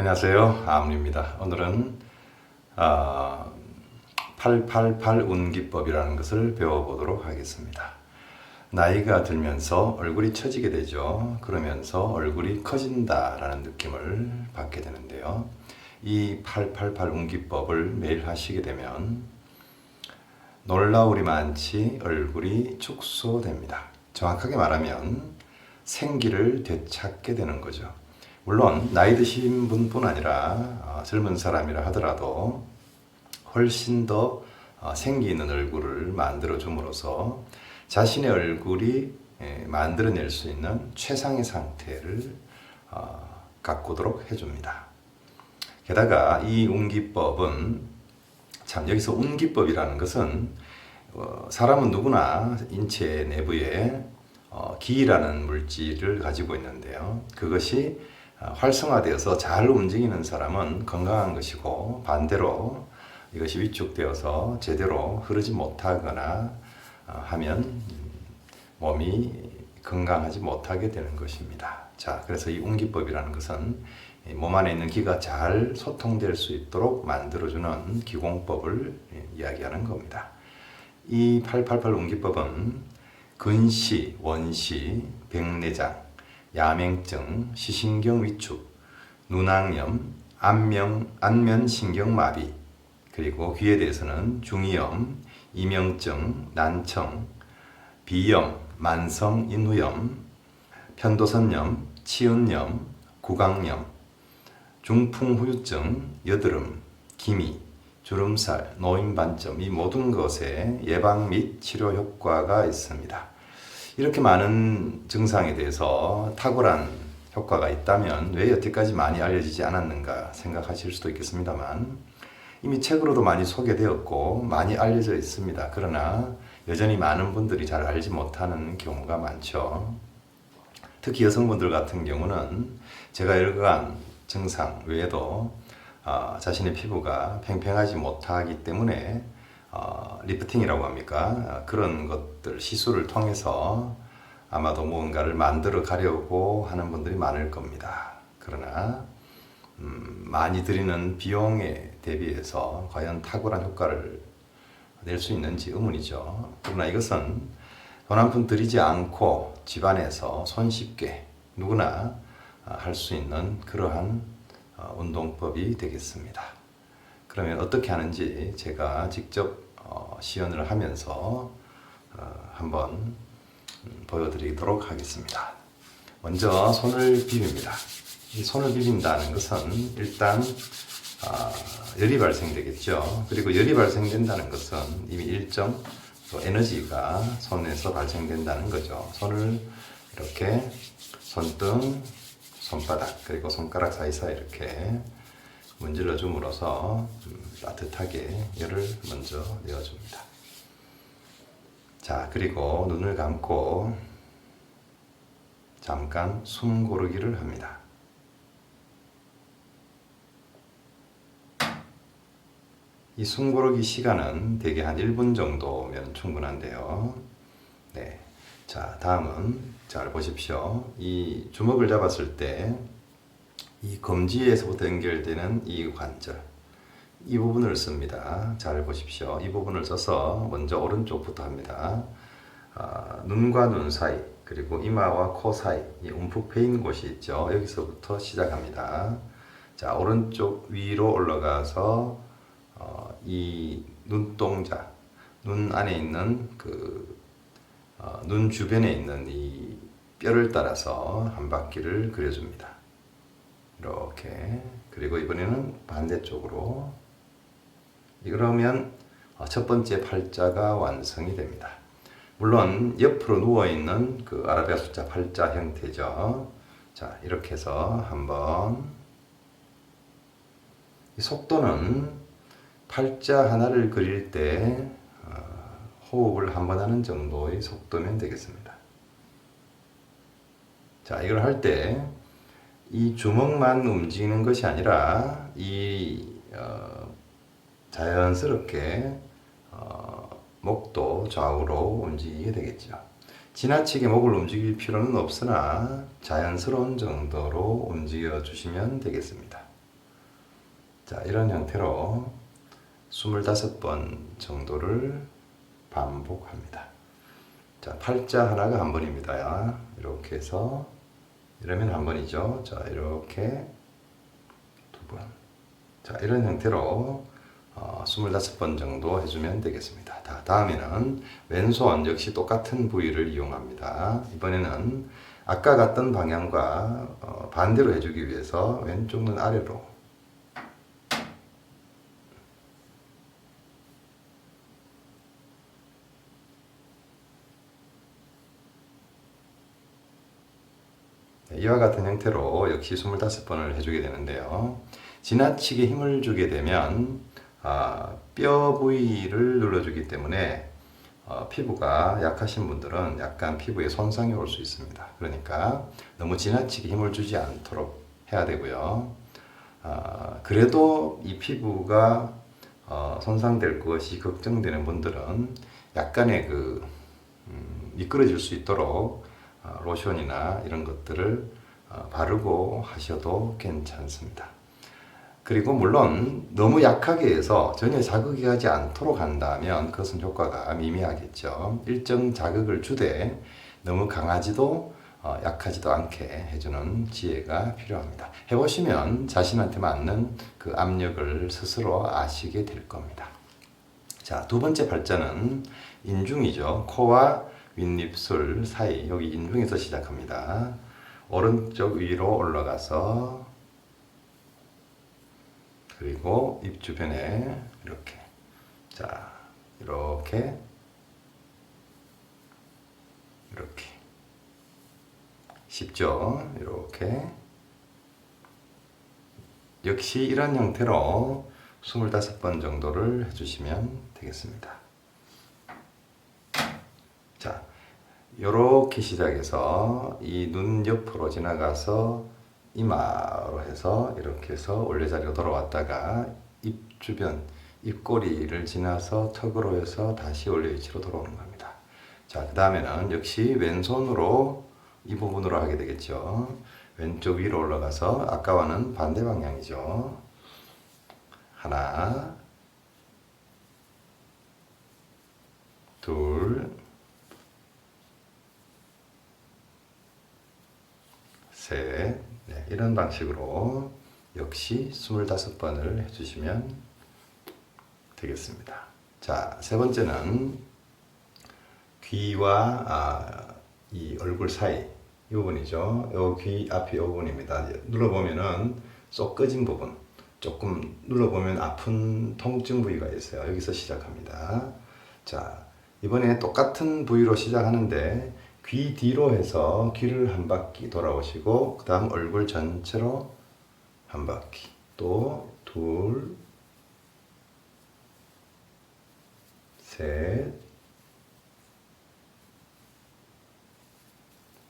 안녕하세요. 아문입니다. 오늘은 어, 888 운기법이라는 것을 배워보도록 하겠습니다. 나이가 들면서 얼굴이 처지게 되죠. 그러면서 얼굴이 커진다라는 느낌을 받게 되는데요. 이 888 운기법을 매일 하시게 되면 놀라울이 많지 얼굴이 축소됩니다. 정확하게 말하면 생기를 되찾게 되는 거죠. 물론 나이 드신 분뿐 아니라 어, 젊은 사람이라 하더라도 훨씬 더 어, 생기 있는 얼굴을 만들어 줌으로써 자신의 얼굴이 예, 만들어낼 수 있는 최상의 상태를 어, 가꾸도록 해줍니다. 게다가 이 운기법은 참 여기서 운기법이라는 것은 어, 사람은 누구나 인체 내부에 어, 기라는 물질을 가지고 있는데요. 그것이 어, 활성화되어서 잘 움직이는 사람은 건강한 것이고 반대로 이것이 위축되어서 제대로 흐르지 못하거나 어, 하면 음, 몸이 건강하지 못하게 되는 것입니다. 자, 그래서 이 운기법이라는 것은 이몸 안에 있는 기가 잘 소통될 수 있도록 만들어주는 기공법을 예, 이야기하는 겁니다. 이 888 운기법은 근시, 원시, 백내장, 야맹증, 시신경 위축, 눈항염, 안명, 안면신경마비, 그리고 귀에 대해서는 중이염, 이명증, 난청, 비염, 만성 인후염, 편도선염, 치은염, 구강염, 중풍 후유증, 여드름, 기미, 주름살, 노인 반점 이 모든 것에 예방 및 치료 효과가 있습니다. 이렇게 많은 증상에 대해서 탁월한 효과가 있다면 왜 여태까지 많이 알려지지 않았는가 생각하실 수도 있겠습니다만 이미 책으로도 많이 소개되었고 많이 알려져 있습니다. 그러나 여전히 많은 분들이 잘 알지 못하는 경우가 많죠. 특히 여성분들 같은 경우는 제가 일간 증상 외에도 어, 자신의 피부가 팽팽하지 못하기 때문에 어, 리프팅이라고 합니까? 어, 그런 것들 시술을 통해서 아마도 무언가를 만들어 가려고 하는 분들이 많을 겁니다. 그러나 음, 많이 들이는 비용에 대비해서 과연 탁월한 효과를 낼 수 있는지 의문이죠. 그러나 이것은 돈 한 푼 들이지 않고 집안에서 손쉽게 누구나 할 수 있는 그러한 어, 운동법이 되겠습니다. 그러면 어떻게 하는지 제가 직접 어, 시연을 하면서 어, 한번 음, 보여드리도록 하겠습니다. 먼저 손을 비빕니다. 이 손을 비빈다는 것은 일단 아, 열이 발생되겠죠. 그리고 열이 발생된다는 것은 이미 일정 또 에너지가 손에서 발생된다는 거죠. 손을 이렇게 손등, 손바닥 그리고 손가락 사이사이 이렇게 문질러 줌으로써 음, 따뜻하게 열을 먼저 내어줍니다. 자, 그리고 눈을 감고 잠깐 숨 고르기를 합니다. 이 숨 고르기 시간은 대개 한 1분 정도면 충분한데요. 네. 자, 다음은 잘 보십시오. 이 주먹을 잡았을 때 이 검지에서부터 연결되는 이 관절 이 부분을 씁니다. 잘 보십시오. 이 부분을 써서 먼저 오른쪽부터 합니다. 아, 눈과 눈 사이 그리고 이마와 코 사이 이 움푹 패인 곳이 있죠. 여기서부터 시작합니다. 자 오른쪽 위로 올라가서 어, 이 눈동자 눈 안에 있는 그 어, 눈 주변에 있는 이 뼈를 따라서 한 바퀴를 그려줍니다. 이렇게 그리고 이번에는 반대쪽으로 그러면 어, 첫 번째 팔자가 완성이 됩니다. 물론 옆으로 누워 있는 그 아라비아 숫자 팔자 형태죠. 자 이렇게 해서 한번 이 속도는 팔자 하나를 그릴 때 어, 호흡을 한 번 하는 정도의 속도면 되겠습니다. 자 이걸 할때 이 주먹만 움직이는 것이 아니라 이 어, 자연스럽게 어, 목도 좌우로 움직이게 되겠죠. 지나치게 목을 움직일 필요는 없으나 자연스러운 정도로 움직여 주시면 되겠습니다. 자, 이런 형태로 25번 정도를 반복합니다. 자, 팔자 하나가 한 번입니다. 이렇게 해서 이러면 한 번이죠. 자, 이렇게 두 번. 자, 이런 형태로 어, 25번 정도 해주면 되겠습니다. 다, 다음에는 왼손 역시 똑같은 부위를 이용합니다. 이번에는 아까 갔던 방향과 어, 반대로 해주기 위해서 왼쪽 눈 아래로 이와 같은 형태로 역시 25번을 해주게 되는데요. 지나치게 힘을 주게 되면 아, 뼈 부위를 눌러주기 때문에 어, 피부가 약하신 분들은 약간 피부에 손상이 올 수 있습니다. 그러니까 너무 지나치게 힘을 주지 않도록 해야 되고요. 아, 그래도 이 피부가 어, 손상될 것이 걱정되는 분들은 약간의 그 음, 미끄러질 수 있도록 어, 로션이나 이런 것들을 어, 바르고 하셔도 괜찮습니다. 그리고 물론 너무 약하게 해서 전혀 자극이 가지 않도록 한다면 그것은 효과가 미미하겠죠. 일정 자극을 주되 너무 강하지도 어, 약하지도 않게 해주는 지혜가 필요합니다. 해보시면 자신한테 맞는 그 압력을 스스로 아시게 될 겁니다. 자, 두 번째 발자는 인중이죠. 코와 윗입술 사이, 여기 인중에서 시작합니다. 오른쪽 위로 올라가서 그리고 입 주변에 이렇게 자 이렇게 이렇게. 쉽죠? 이렇게. 역시 이런 형태로 25번 정도를 해주시면 되겠습니다 자 이렇게 시작해서 이 눈 옆으로 지나가서 이마로 해서 이렇게 해서 원래 자리로 돌아왔다가 입 주변 입꼬리를 지나서 턱으로 해서 다시 원래 위치로 돌아오는 겁니다. 자, 그 다음에는 역시 왼손으로 이 부분으로 하게 되겠죠. 왼쪽 위로 올라가서 아까와는 반대 방향이죠. 하나, 둘, 셋, 네, 이런 방식으로 역시 25번을 해주시면 되겠습니다. 자, 세 번째는 귀와 아, 이 얼굴 사이 이 부분이죠. 이귀 앞이 이 부분입니다. 눌러보면은 쏙 꺼진 부분, 조금 눌러보면 아픈 통증 부위가 있어요. 여기서 시작합니다. 자, 이번에 똑같은 부위로 시작하는데 귀 뒤로 해서 귀를 한 바퀴 돌아오시고 그 다음 얼굴 전체로 한 바퀴 또 둘, 셋,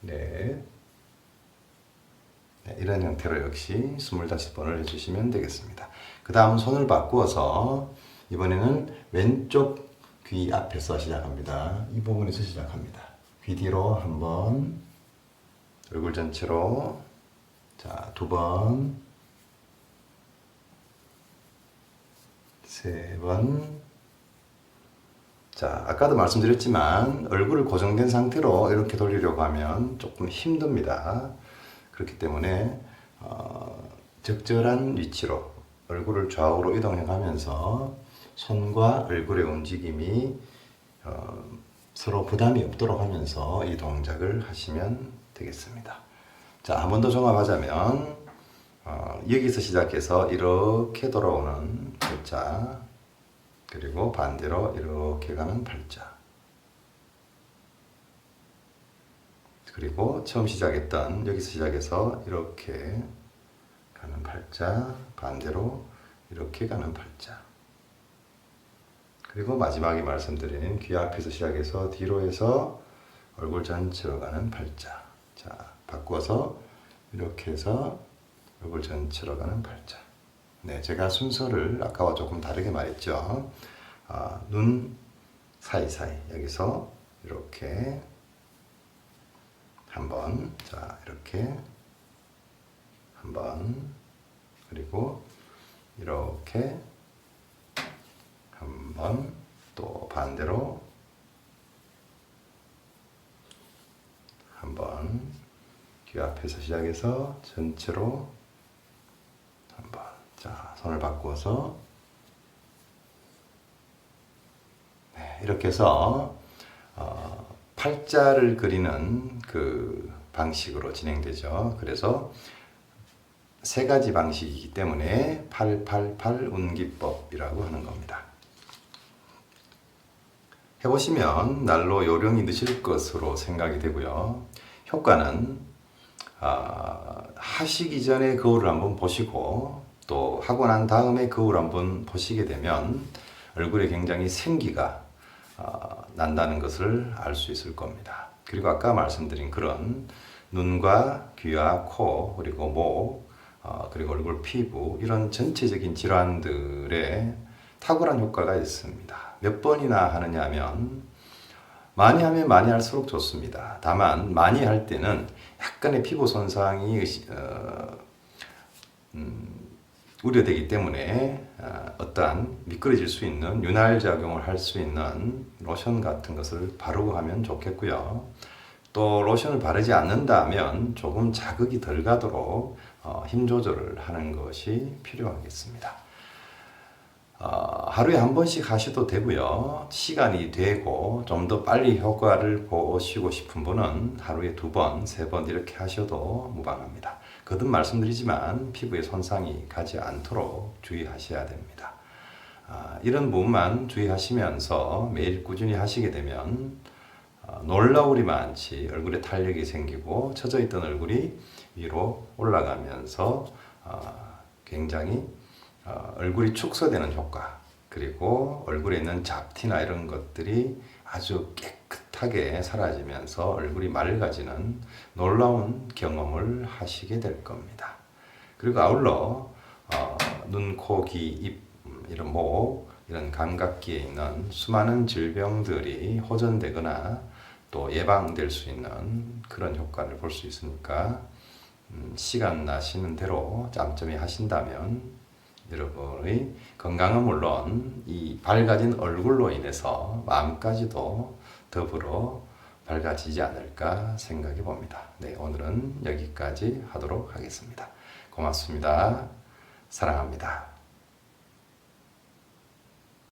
넷, 네, 이런 형태로 역시 25번을 해주시면 되겠습니다. 그 다음 손을 바꾸어서 이번에는 왼쪽 귀 앞에서 시작합니다. 이 부분에서 시작합니다. 귀 뒤로 한 번, 얼굴 전체로 자, 두 번, 세 번. 자, 아까도 말씀드렸지만 얼굴을 고정된 상태로 이렇게 돌리려고 하면 조금 힘듭니다. 그렇기 때문에 어, 적절한 위치로 얼굴을 좌우로 이동해 가면서 손과 얼굴의 움직임이 어, 서로 부담이 없도록 하면서 이 동작을 하시면 되겠습니다. 자, 한 번 더 종합하자면 어, 여기서 시작해서 이렇게 돌아오는 팔자 그리고 반대로 이렇게 가는 팔자 그리고 처음 시작했던 여기서 시작해서 이렇게 가는 팔자 반대로 이렇게 가는 팔자 그리고 마지막에 말씀드린 귀 앞에서 시작해서 뒤로 해서 얼굴 전체로 가는 팔자. 자 바꿔서 이렇게 해서 얼굴 전체로 가는 팔자. 네 제가 순서를 아까와 조금 다르게 말했죠. 아, 눈 사이사이 여기서 이렇게 한번 자 이렇게 한번 그리고 이렇게 한번 또 반대로 한번 귀 앞에서 시작해서 전체로 한번 자 손을 바꾸어서 네, 이렇게 해서 어, 팔자를 그리는 그 방식으로 진행되죠. 그래서 세 가지 방식이기 때문에 888 운기법이라고 하는 겁니다. 해보시면 날로 요령이 드실 것으로 생각이 되고요. 효과는 아, 하시기 전에 거울을 한번 보시고 또 하고 난 다음에 거울 한번 보시게 되면 얼굴에 굉장히 생기가 아, 난다는 것을 알 수 있을 겁니다. 그리고 아까 말씀드린 그런 눈과 귀와 코 그리고 목 어, 그리고 얼굴 피부 이런 전체적인 질환들의 탁월한 효과가 있습니다. 몇 번이나 하느냐 하면 많이 하면 많이 할수록 좋습니다. 다만 많이 할 때는 약간의 피부 손상이 어, 음, 우려되기 때문에 어, 어떠한 미끄러질 수 있는 윤활 작용을 할 수 있는 로션 같은 것을 바르고 하면 좋겠고요. 또 로션을 바르지 않는다면 조금 자극이 덜 가도록 어, 힘 조절을 하는 것이 필요하겠습니다. 어, 하루에 한 번씩 하셔도 되고요. 시간이 되고 좀 더 빨리 효과를 보시고 싶은 분은 하루에 두 번, 세 번 이렇게 하셔도 무방합니다. 거듭 말씀드리지만 피부에 손상이 가지 않도록 주의하셔야 됩니다. 아, 이런 부분만 주의하시면서 매일 꾸준히 하시게 되면 어, 놀라울이 많지 얼굴에 탄력이 생기고 처져 있던 얼굴이 위로 올라가면서 어, 굉장히 어, 얼굴이 축소되는 효과 그리고 얼굴에 있는 잡티나 이런 것들이 아주 깨끗하게 사라지면서 얼굴이 맑아지는 놀라운 경험을 하시게 될 겁니다. 그리고 아울러 어, 눈, 코, 귀, 입 음, 이런 목 이런 감각기에 있는 수많은 질병들이 호전되거나 또 예방될 수 있는 그런 효과를 볼 수 있으니까 음, 시간 나시는 대로 짬짬이 하신다면 여러분의 건강은 물론 이 밝아진 얼굴로 인해서 마음까지도 더불어 밝아지지 않을까 생각해 봅니다. 네, 오늘은 여기까지 하도록 하겠습니다. 고맙습니다. 사랑합니다.